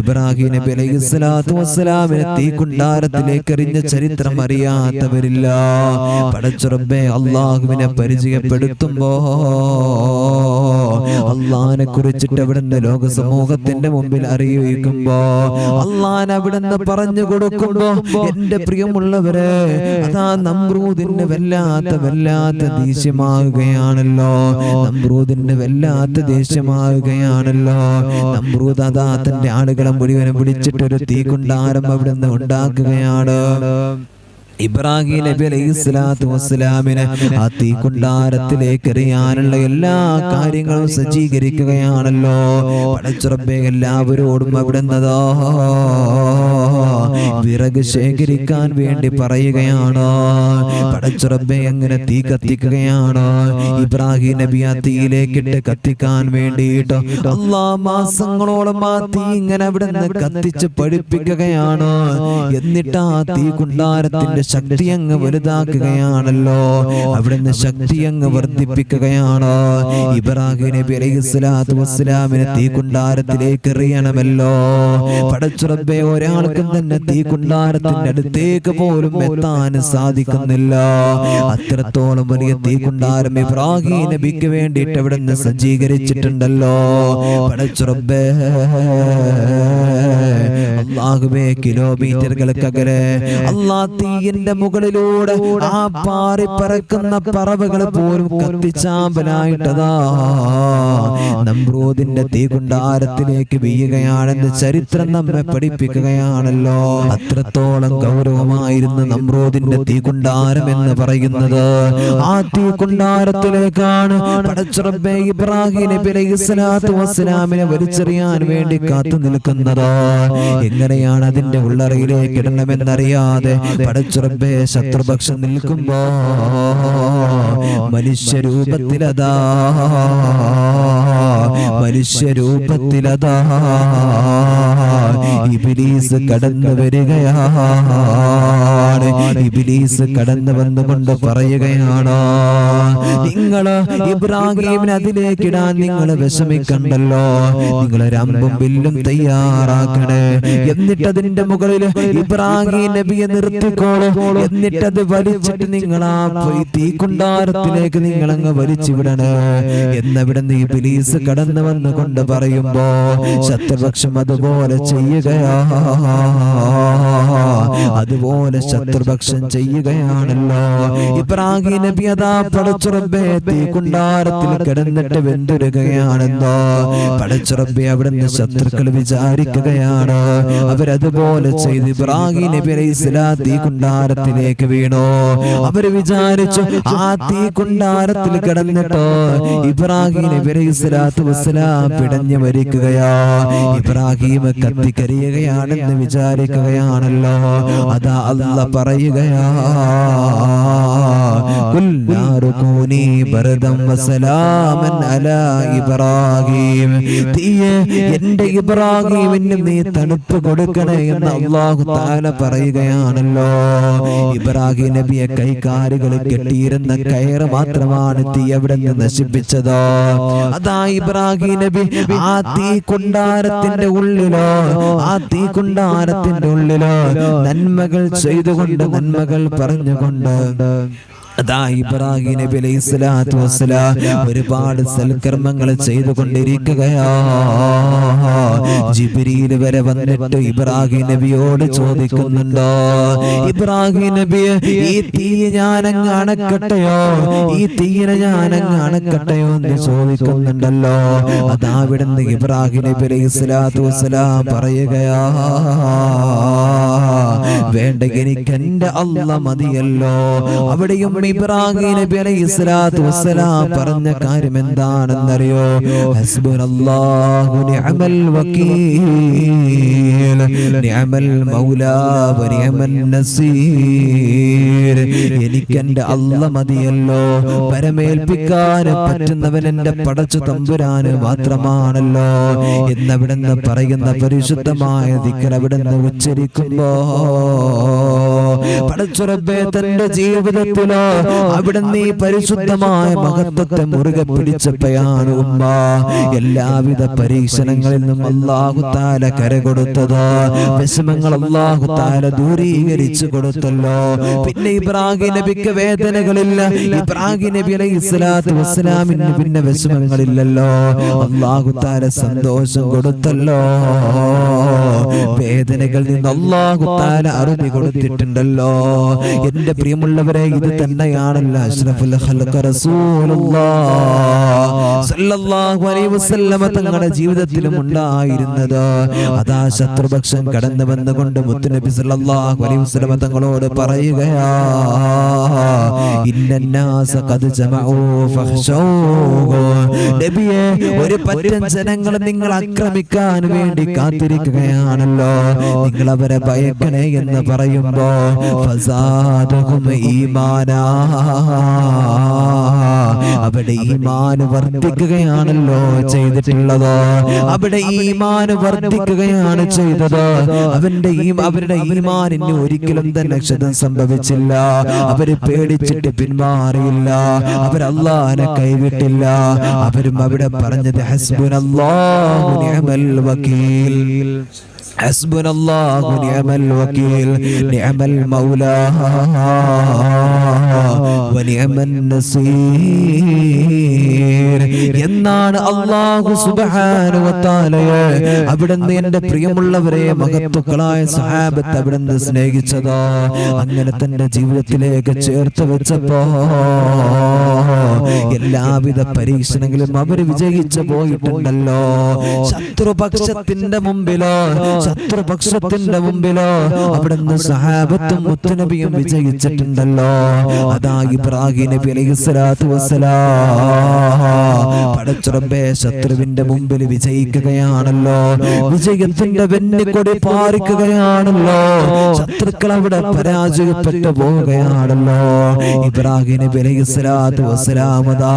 ഇബ്രാഹിം നബി അലൈഹി സ്വലാത്തു വസ്സലാമിനെ തീക്കുണ്ടാരത്തിലേക്ക് എറിഞ്ഞ ചരിത്രം അറിയാത്തവരില്ല. പടച്ചുറബെ അള്ളാഹുവിനെ പരിചയപ്പെടുത്തുമ്പോ അള്ളഹാനെ കുറിച്ചിട്ട് അവിടുന്ന് ലോക സമൂഹത്തിന്റെ മുമ്പിൽ അറിയിക്കുമ്പോ അള്ളാൻ അവിടുന്ന് പറഞ്ഞു കൊടുക്കുമ്പോ എന്റെ പ്രിയമുള്ളവരെ അതാ നമ്രൂദിന് വല്ലാത്ത വല്ലാത്ത ദേഷ്യമാകുകയാണല്ലോ. നമ്രൂദിന് വല്ലാത്ത ദേഷ്യമാകുകയാണല്ലോ. നമ്രൂദ് അതാ തന്റെ ആളുകളെ മുഴുവനും പിടിച്ചിട്ടൊരു അവിടെ നിന്ന് ഉണ്ടാക്കുകയാണ്. ഇബ്രാഹിം നബി അലൈഹി സ്വലാത്തു വസ്സലാമിനെ ആ തീക്കുണ്ടാരത്തിലേക്ക് എറിയാനുള്ള എല്ലാ കാര്യങ്ങളും സജ്ജീകരിക്കുകയാണല്ലോ. പടച്ചുറബെ എല്ലാവരോടും അവിടെ നിന്നതോ വിറക് ശേഖരിക്കാൻ വേണ്ടി പറയുകയാണോ. പടച്ചുറബെ എങ്ങനെ തീ കത്തിക്കുകയാണോ. ഇബ്രാഹിം നബി ആ തീയിലേക്കിട്ട് കത്തിക്കാൻ വേണ്ടിയിട്ടോ അല്ലാ മാസങ്ങളോളം ആ തീ ഇങ്ങനെ അവിടെ നിന്ന് കത്തിച്ച് പഠിപ്പിക്കുകയാണ്. എന്നിട്ട് ആ തീ കുണ്ടാരത്തിന്റെ ശക്തി അങ്ങ് വലുതാക്കുകയാണല്ലോ. അവിടുന്ന് ശക്തി അങ്ങ് വർദ്ധിപ്പിക്കുകയാണ്. ഇബ്രാഹിം നബി അലൈഹി സ്വലാത്തു വസ്സലാമിനെ തീ കുണ്ടാരത്തിലേക്ക് എറിയണമല്ലോ. പടച്ചുറബെ ഒരാൾക്കും തന്നെ തീ കുണ്ടാരത്തിന്റെ അടുത്തേക്ക് പോലും എത്താൻ സാധിക്കുന്നില്ല. അത്രത്തോളം വലിയ തീ കുണ്ടാരം ഇബ്രാഹിം നബിക്ക് വേണ്ടിയിട്ട് അവിടുന്ന് സജ്ജീകരിച്ചിട്ടുണ്ടല്ലോ. പടച്ചുറബേ അള്ളാഹുബേ കിലോമീറ്ററുകൾക്കകലെ അള്ളാ തീയിന്റെ മുകളിലൂടെ ആ പാറി പറക്കുന്ന പറവകൾ പോലും കത്തിച്ചാമ്പലായിട്ടതാ. നമ്രൂദിന്റെ തീ കുണ്ടാരത്തിലേക്ക് വീഴുകയാണെന്ന് ചരിത്രം നമ്മെ പഠിപ്പിക്കുകയാണല്ലോ. അത്രത്തോളം ഗൗരവമായിരുന്നു നമ്രൂദിന്റെ തീ കുണ്ടാരം എന്ന് പറയുന്നത്. ആ തീ കുണ്ടാരത്തിലേക്കാണ് പടച്ചുറബെ ഇബ്രാഹിം നബി അലൈഹി സ്വലാത്തു വസ്സലാമിനെ വലിച്ചെറിയാൻ വേണ്ടി കാത്തു നിൽക്കുന്നത്. എങ്ങനെയാണ് അതിന്റെ ഉള്ളറയിലേക്ക് ഇടണമെന്നറിയാതെ പടച്ചുറബെ ശത്രുപക്ഷം നിൽക്കുമ്പോ മനുഷ്യരൂപത്തിലതാ മനുഷ്യരൂപത്തിലതാ ഇബിലീസ് കടന്നു വരികയാണ്. ഇബിലീസ് കടന്നു വന്നുകൊണ്ട് പറയുകയാണ്. നിങ്ങൾ ഇബ്രാഹിമിനെ അതിലേക്കിടാൻ നിങ്ങൾ വിഷമിക്കണ്ടല്ലോ. നിങ്ങൾ രമ്പും ബില്ലും തയ്യാറാക്കണേ. എന്നിട്ട് അതിന്റെ മുകളിൽ ഇബ്രാഹിം നബിയെ നിർത്തിക്കോളൂ. എന്നിട്ട് അത് വലിച്ചിട്ട് നിങ്ങൾ ആ തീ കുണ്ടാരത്തിലേക്ക് നിങ്ങൾ അങ്ങ് വലിച്ചുവിടണേ. എന്നിവിടെ നീ ബിലീസ് കടന്നു വന്നുകൊണ്ട് പറയുമ്പോ ശത്രുപക്ഷം അതുപോലെ ചെയ്യുകയാ. അതുപോലെ ശത്രുപക്ഷം ചെയ്യുകയാണല്ലോ. ഇബ്രാഹിം നബി അതാ പടച്ചുറബെ തീക്കുണ്ടാരത്തിൽ കിടന്നിട്ട് വെന്തുരുകയാണെന്നോ. പടച്ചുറബെ അവിടുന്ന് ശത്രുക്കൾ വിചാരിക്കുകയാണ്? അവരതുപോലെ ചെയ്ത് ഇബ്രാഹിം നബി തീ സ്വലാം തീക്കുണ്ടാരത്തിലേക്ക് വീണു. അവർ വിചാരിച്ചു ആ തീ കുണ്ടാരത്തിൽ കിടന്നിട്ട്? ഇബ്രാഹിം നബി അലൈഹി സ്വലാത്തു വസ്സലാം പിടഞ്ഞു മരിക്കുകയോ. ഇബ്രാഹിം കത്തിക്കരിയുകയാണെന്ന് വിചാരിക്കുകയാണല്ലോ. അതാ അല്ല പറയുകയാ. കുല്ലാറുകൂനി ഭരതം വസലാമൻ അലാ ഇബ്രാഹിം. തീയെ എന്റെ ഇബ്രാഹിമിന് നീ തണുപ്പ് കൊടുക്കണേ എന്ന് അള്ളാഹു താല പറയുകയാണല്ലോ. ഇബ്രാഹിം നബിയെ കൈകാലുകൾ കെട്ടിയിരുന്ന കയറ് മാത്രമാണ് തീ എവിടെ നിന്ന് നശിപ്പിച്ചതോ. അതാ ഇബ്രാഹിം നബി ആ തീ കുണ്ടാരത്തിന്റെ ഉള്ളിലോ ആ തീ കുണ്ടാരത്തിന്റെ ഉള്ളിലോ നന്മകൾ ചെയ്തുകൊണ്ട് നന്മകൾ പറഞ്ഞുകൊണ്ട് ഇബ്രാഹിം ഒരുപാട് സൽക്കർമ്മങ്ങൾ ചെയ്തുകൊണ്ടിരിക്കുകയാ. ജിബ്രീൽ വരെ വന്നിട്ട് ഇബ്രാഹിം നബിയോട് ചോദിക്കുന്നുണ്ടോ? ഇബ്രാഹിം നബിയെ ഈ തീ ഞാനങ്ങ് അണക്കട്ടയോ? ഈ തീയിനെ ഞാനങ്ങ് അണക്കട്ടയോ? എന്ന് ചോദിക്കുന്നുണ്ടല്ലോ. അതാ ഇവിടുന്ന് ഇബ്രാഹിം നബി അലൈഹി സ്വലാത്തു വസ്സലാം പറയുകയാ വേണ്ട എനിക്ക് എന്റെ അല്ല മതിയല്ലോ. അവിടെയും ഇബ്രാഹിം നബി അലൈഹി സ്വലാത്തു വസ്സലാം പറഞ്ഞ കാര്യം എന്താണെന്നറിയോ? ഹസ്ബുനല്ലാഹു നിഅമൽ വകീൽ നിഅമൽ മൗലാ വ നിഅമൻ നസീർ. എനിക്ക് എന്റെ അല്ല മതിയല്ലോ. പരമേൽപ്പിക്കാൻ പറ്റുന്നവൻ എന്റെ പടച്ചു തമ്പുരാന് മാത്രമാണല്ലോ. എന്നവിടുന്ന് പറയുന്ന പരിശുദ്ധമായ ദിക്കർ അവിടുന്ന് ഉച്ചരിക്കുമ്പോ പടച്ചുറബേ തന്റെ ജീവിതത്തിലോ അവിടെ നീ പരിശുദ്ധമായ മഹത്വത്തെ മുറുകെ പിടിച്ചപ്പോഴാണ് ഉമ്മ എല്ലാവിധ പരീക്ഷണങ്ങളിൽ നിന്നും അള്ളാഹു താല കരകൊടുത്തത്? വിഷമങ്ങൾ അള്ളാഹു താല ദൂരീകരിച്ചു കൊടുത്തല്ലോ. പിന്നെ ഇബ്രാഹിം നബിക്ക് വേദനകളില്ല. ഇബ്രാഹിം നബി അലൈഹി സ്വലാത്തു വസ്സലാമിന് പിന്നെ വിഷമങ്ങളില്ലല്ലോ. അള്ളാഹു താല സന്തോഷം കൊടുത്തല്ലോ. വേദനകളിൽ നിന്ന് അള്ളാഹു താല അറുതി കൊടുത്തിട്ടുണ്ടല്ലോ എന്റെ പ്രിയമുള്ളവരെ ഇത് തന്നെയാണല്ലോ. അഷ്റഫുൽ തങ്ങളുടെ ജീവിതത്തിലും ഉണ്ടായിരുന്നത്. അതാ ശത്രുപക്ഷം കടന്നു വന്നുകൊണ്ട് മുത്തുനബി സല്ലല്ലാഹു അലൈഹി തങ്ങളോട് പറയുകയാ ഇന്നന്നാസ ഖദ് നബിയെ ഒരു പറ്റം ജനങ്ങൾ നിങ്ങൾ ആക്രമിക്കാൻ വേണ്ടി കാത്തിരിക്കുകയാണല്ലോ. നിങ്ങൾ അവരെ ഭയക്കണേ എന്ന് പറയുമ്പോ ഫസാദഹും ഈമാനാ. അവിടെ ഈമാൻ വർദ്ധിക്കുകയാണല്ലോ ചെയ്തിട്ടുള്ളത്. അവിടെ ഈമാൻ വർദ്ധിക്കുകയാണ് ചെയ്തത്. അവന്റെ ഈ അവരുടെ ഈമാനിന് ഒരിക്കലും തന്നെ ക്ഷതം സംഭവിച്ചില്ല. അവർ പേടിച്ചിട്ട് പിന്മാറിയില്ല. അവർ കൈവിട്ടില്ല. അവരും അവിടെ പറഞ്ഞത് ഹസ്ബുനല്ലാഹു നിഅമൽ വക്കീൽ حسبنا الله ونعم الوكيل نعم المولى ونعم النصير എന്നാണ് അള്ളാഹു സുബാനുവത്താലയെ അവിടുന്ന് എന്റെ പ്രിയമുള്ളവരെ മഹത്വക്കളായ സഹാബത്ത് അവിടുന്ന് സ്നേഹിച്ചത് അങ്ങനെ തന്റെ ജീവിതത്തിലേക്ക് ചേർത്ത് വെച്ചപ്പോ എല്ലാവിധ പരീക്ഷണങ്ങളും അവർ വിജയിച്ചു പോയിട്ടുണ്ടല്ലോ. ശത്രുപക്ഷത്തിന്റെ മുമ്പിലോ ശത്രുപക്ഷത്തിന്റെ മുമ്പിലോ അവിടുന്ന് സഹാബത്തും മുത്തുനബിയും വിജയിച്ചിട്ടുണ്ടല്ലോ. അതാ ഇബ്രാഹിം നബി അലൈഹി സ്വലാത്തു വസ്സലാം. പടച്ചുറമ്പേ ശത്രുവിന്റെ മുമ്പിൽ വിജയിക്കുകയാണല്ലോ. വിജയത്തിന്റെ വെന്നിക്കൊടി പാറിക്കുകയാണല്ലോ. ശത്രുക്കൾ അവിടെ പരാജയപ്പെട്ടു പോവുകയാണല്ലോ. ഇബ്രാഹിം നബി അലൈഹി സ്വലാത്തു വസ്സലാമതാ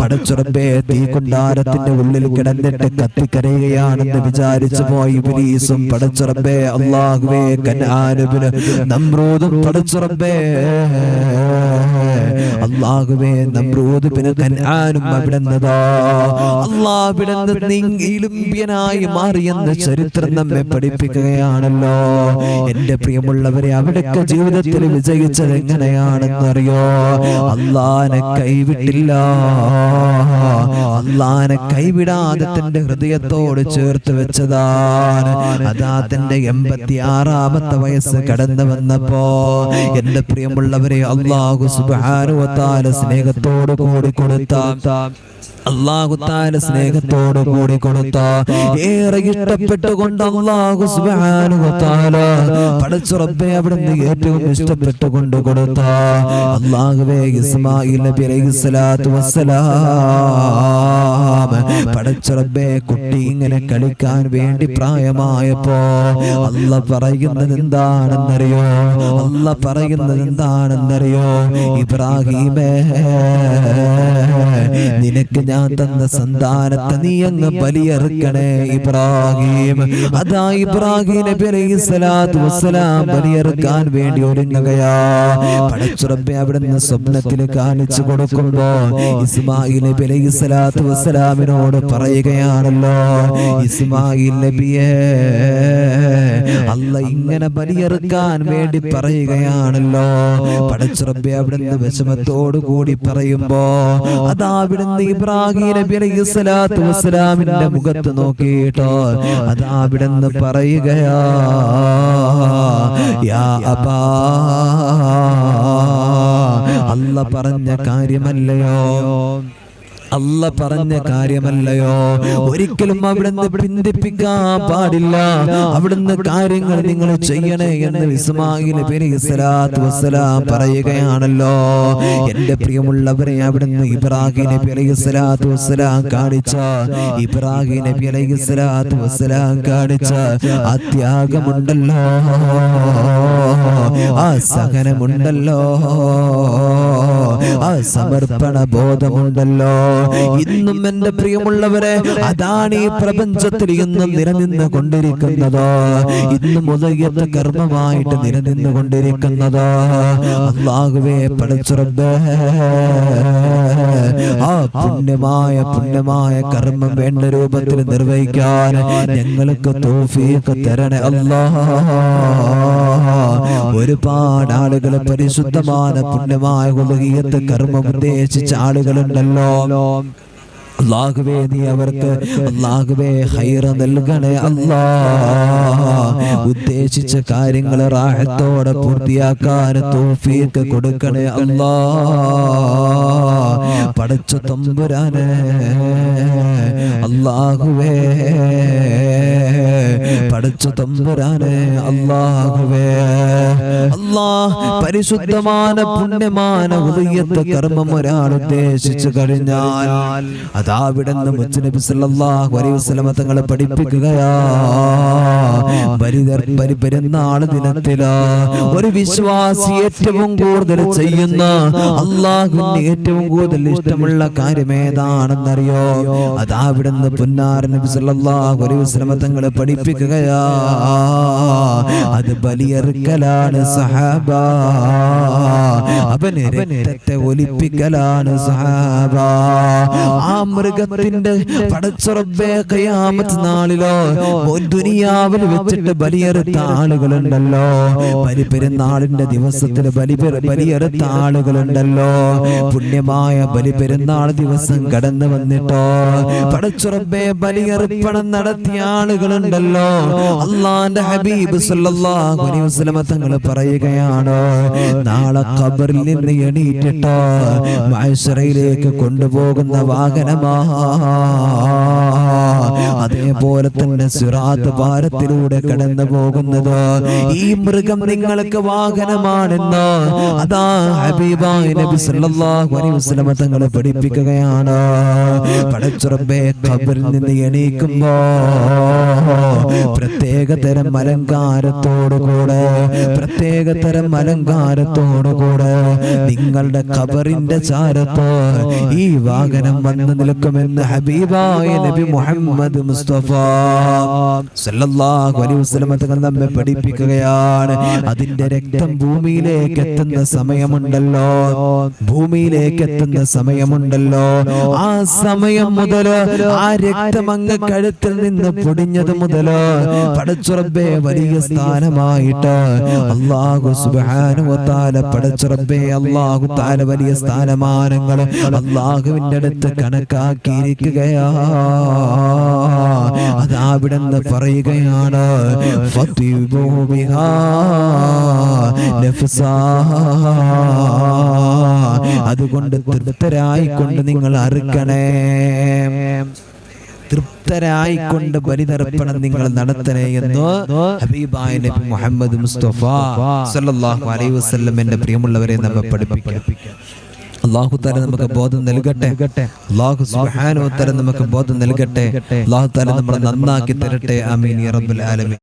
പടച്ചുറമ്പേ തീ കൊണ്ടാരത്തിന്റെ ഉള്ളിൽ കിടന്നിട്ട് കത്തിക്കരയുകയാണെന്ന് വിചാരിച്ചു പോയി ഇബ്ലീസും പടച്ചുറമ്പേ അള്ളാഹുവേ കനാനുബിന് നമ്രൂദും പടച്ചുറമ്പേ അള്ളാഹുവേ നമ്രൂദ് പിന്നെ കനാനും അവിടുന്നതാ. അള്ളാഹ് ഇലുമ്പ്യനായി മാറിയെന്ന് ചരിത്രം നമ്മെ പഠിപ്പിക്കുകയാണല്ലോ. എന്റെ പ്രിയമുള്ളവരെ അവിടൊക്കെ ജീവിതത്തിൽ വിജയിച്ചത് എങ്ങനെയാണെന്നറിയോ അള്ളാനെ കൈവിട്ടില്ല. അള്ളാനെ കൈവിടാതെ തന്റെ ഹൃദയത്തോട് ചേർത്ത് വെച്ചതാണ്. അതാ തന്റെ എൺപത്തി ആറാമത്തെ വയസ്സ് കടന്നു വന്നപ്പോ എന്റെ പ്രിയമുള്ളവരെ അള്ളാഹു സുബാനുവത്താല സ്നേഹത്തോട് കൂടി കൊടുത്ത അള്ളാഹുത്താലെ താല സ്നേഹത്തോട് കൂടി കൊടുത്ത ഏറെ ഇഷ്ടപ്പെട്ടുകൊണ്ട് അള്ളാഹു സുബാനുവത്താല പടച്ചു റബ്ബെ അവിടുന്ന് ഏറ്റവും ഇഷ്ടപ്പെട്ടുകൊണ്ട് കൊടുത്ത അള്ളാഹുവേ ഇസ്മായിൽ നബി അലൈഹി സ്വലാത്തു വസ്സലാം. പടച്ചു പടച്ചുറബേ കുട്ടി ഇങ്ങനെ കളിക്കാൻ വേണ്ടി പ്രായമായപ്പോ അല്ല പറയുന്നത് എന്താണെന്നറിയോ? അല്ല പറയുന്നത് എന്താണെന്നറിയോ? ഇബ്രാഹിമേ നിനക്ക് ഞാൻ തന്ന സന്താനത്തെ നീ അങ്ങ് ബലിയറുക്കണേ ഇബ്രാഹിം. അതാ ഇബ്രാഹിം നബി അലൈഹി സ്വലാത്തു വസ്സലാം ബലിയറുക്കാൻ വേണ്ടി ഒരുങ്ങുകയാ. പടച്ചുറബെ അവിടുന്ന് സ്വപ്നത്തിൽ കാണിച്ചു കൊടുക്കുമ്പോ ഇസ്മായിൽ നബി അലൈഹി സ്വലാത്തു വസ്സലാമിനോട് പറയുകയാണല്ലോ ഇസ്മായിൽ നബിയെ അല്ല ഇങ്ങനെ ബലിയെറുക്കാൻ വേണ്ടി പറയുകയാണല്ലോ. പടച്ചുറബി അവിടുന്ന് വിഷമത്തോടു കൂടി പറയുമ്പോ അതാ അവിടുന്ന് ഇബ്രാഹിം നബി അലൈഹി സ്വലാത്തു വസ്സലാമിന്റെ മുഖത്ത് നോക്കിയിട്ടോ അതാ അവിടുന്ന് പറയുകയാ യാ അബാ അല്ല പറഞ്ഞ കാര്യമല്ലയോ? അല്ല പറഞ്ഞ കാര്യമല്ലയോ? ഒരിക്കലും അവിടുന്ന് പിന്തിപ്പിക്കാൻ പാടില്ല. അവിടുന്ന് കാര്യങ്ങൾ നിങ്ങൾ ചെയ്യണേ എന്ന് വസ്സലാം പറയുകയാണല്ലോ. എന്റെ പ്രിയമുള്ളവരെ അവിടുന്ന് ഇബ്രാഹിം നബി അലൈഹി സ്വലാത്തു കാണിച്ച ഇബ്രാഹിം നബി അലൈഹി സ്വലാത്തു കാണിച്ച ആ ത്യാഗമുണ്ടല്ലോ. ആ സഹനമുണ്ടല്ലോ. ആ സമർപ്പണ ബോധമുണ്ടല്ലോ ഇന്നും എന്റെ പ്രിയമുള്ളവരെ അതാണ് ഈ പ്രപഞ്ചത്തിൽ ഇന്നും നിലനിന്ന് കൊണ്ടിരിക്കുന്നത്. ഇന്ന് മുതയത്ത് കർമ്മമായിട്ട് നിലനിന്ന് കൊണ്ടിരിക്കുന്നത്. അള്ളാഹുവേ പടച്ചുറബ് ആ പുണ്യമായ പുണ്യമായ കർമ്മം വേണ്ട രൂപത്തിൽ നിർവഹിക്കാൻ ഞങ്ങൾക്ക് തോഫീക്ക് തരണേ അല്ലാ. ഒരുപാട് ആളുകൾ പരിശുദ്ധമായ പുണ്യമായ കർമ്മം ഉദ്ദേശിച്ച ആളുകളുണ്ടല്ലോ. um, അല്ലാഹുവേ നീ അവർക്ക് അള്ളാഹുവേ ഹൈറ നൽകണേ അല്ലാ. ഉദ്ദേശിച്ച കാര്യങ്ങൾ റാഹത്തോടെ പൂർത്തിയാക്കാൻ തോഫീക്ക് കൊടുക്കണേ അല്ലാ. പടച്ച തമ്പുരാനെ. അല്ലാഹുവേ. പടച്ച തമ്പുരാനെ. അല്ലാഹുവേ. അല്ലാ. പരിശുദ്ധമാന പുണ്യമാന ഹൃദയത്തെ കർമ്മം ഒരാൾ ഉദ്ദേശിച്ചു കഴിഞ്ഞാൽ അത് നിന്ന് മുത്തുനബി സല്ലല്ലാഹു അലൈഹി വസല്ലമ തങ്ങളെ പഠിപ്പിക്കുകയാ. ബലിതർ ബലി പെരുന്നാൾ ദിനത്തിലാ. ഒരു വിശ്വാസി ഏറ്റവും കൂടുതൽ ചെയ്യുന്ന അള്ളാഹുവിന് ഏറ്റവും കൂടുതൽ ഇഷ്ടമുള്ള കാര്യം ഏതാണെന്നറിയോ? അതാവിടെ നിന്ന് പുന്നാര നബി സല്ലല്ലാഹു അലൈഹി വസല്ലമ തങ്ങളെ പഠിപ്പിക്കുകയാ. അത് ബലിയെറുക്കലാണ് സഹാബ. അവന് രക്തത്തെ ഒലിപ്പിക്കലാണ് സഹാബ. ആ മൃഗത്തിന്റെ പടച്ചുറബേ കയാമത്ത് നാളിലോ ദുനിയാവിൽ വെച്ചിട്ട് ബലിയെറുത്ത ആളുകളുണ്ടല്ലോ. ബലി പെരുന്നാളിന്റെ ദിവസത്തിൽ ബലി ബലിയെറുത്ത ആളുകളുണ്ടല്ലോ. പുണ്യമായ ബലി പെരുന്നാൾ ദിവസം കടന്നു വന്നിട്ടോ പടച്ചുറബേ ബലിയർപ്പണം നടത്തിയ ആളുകളുണ്ടല്ലോ. അള്ളാന്റെ ഹബീബ് സല്ലല്ലാഹു അലൈഹി വസല്ലമ തങ്ങൾ പറയുകയാണ് നാളെ ഖബറിൽ നിന്ന് എണീറ്റിട്ടോ മഹ്ശറയിലേക്ക് കൊണ്ടുപോകുന്ന Allah അതേപോലെ തന്നെ സിറാത്ത് ഭാരത്തിലൂടെ കടന്നു പോകുന്നത്. ഈ മൃഗം നിങ്ങൾക്ക് വാഹനമാണെന്ന് അതാ ഹബീബായ നബി സല്ലല്ലാഹു അലൈഹി വസല്ലമ തങ്ങളെ പഠിപ്പിക്കുകയാണ്. പടച്ചുറബേ ഖബറിൽ നിന്ന് എണീക്കുമ്പോ പ്രത്യേക തരം അലങ്കാരത്തോടു കൂടെ പ്രത്യേക തരം അലങ്കാരത്തോടു കൂടെ നിങ്ങളുടെ ഖബറിന്റെ ചാരത്തോ ഈ വാഹനം വന്നു നിൽക്കുമെന്ന് ഹബീബായ നബി മുഹമ്മദ് മുസ്തഫ സല്ലല്ലാഹു അലൈഹി വസല്ലം തങ്ങൾ നമ്മെ പഠിപ്പിക്കുകയാണ്. അതിന്റെ രക്തം ഭൂമിയിലേക്ക് എത്തുന്ന സമയമുണ്ടല്ലോ. ഭൂമിയിലേക്ക് എത്തുന്ന സമയമുണ്ടല്ലോ. ആ സമയം മുതൽ ആ രക്തം അങ്ങ് കഴുത്തിൽ നിന്ന് പൊടിഞ്ഞത് മുതൽ പടച്ചുറബേ വലിയ സ്ഥാനമായിട്ട് അള്ളാഹു സുബ്ഹാനഹു താല പടച്ചുറബേ അള്ളാഹു തആല വലിയ സ്ഥാനമാനങ്ങൾ അള്ളാഹുവിന്റെ അടുത്ത് കണക്കാക്കിയിരിക്കുകയാ അതാവിടെന്ന് പറയുകയാണ്. അതുകൊണ്ട് തൃപ്തരായിക്കൊണ്ട് നിങ്ങൾ അറുക്കണേ തൃപ്തരായിക്കൊണ്ട് ബലിതർപ്പണം നിങ്ങൾ നടത്തണേ എന്ന് ഹബീബായ നബി മുഹമ്മദ് മുസ്തഫ സല്ലല്ലാഹു അലൈഹി വസല്ലം എന്റെ പ്രിയമുള്ളവരെ നമ്മെ പഠിപ്പിക്കാം അള്ളാഹു താല നമുക്ക് ബോധം നൽകട്ടെ. അള്ളാഹു സുബ്ഹാനഹു വ തആല നമുക്ക് ബോധം നൽകട്ടെ. അള്ളാഹു താല നമ്മളെ നന്നാക്കി തരട്ടെ. ആമീൻ യാ റബ്ബൽ ആലമീൻ.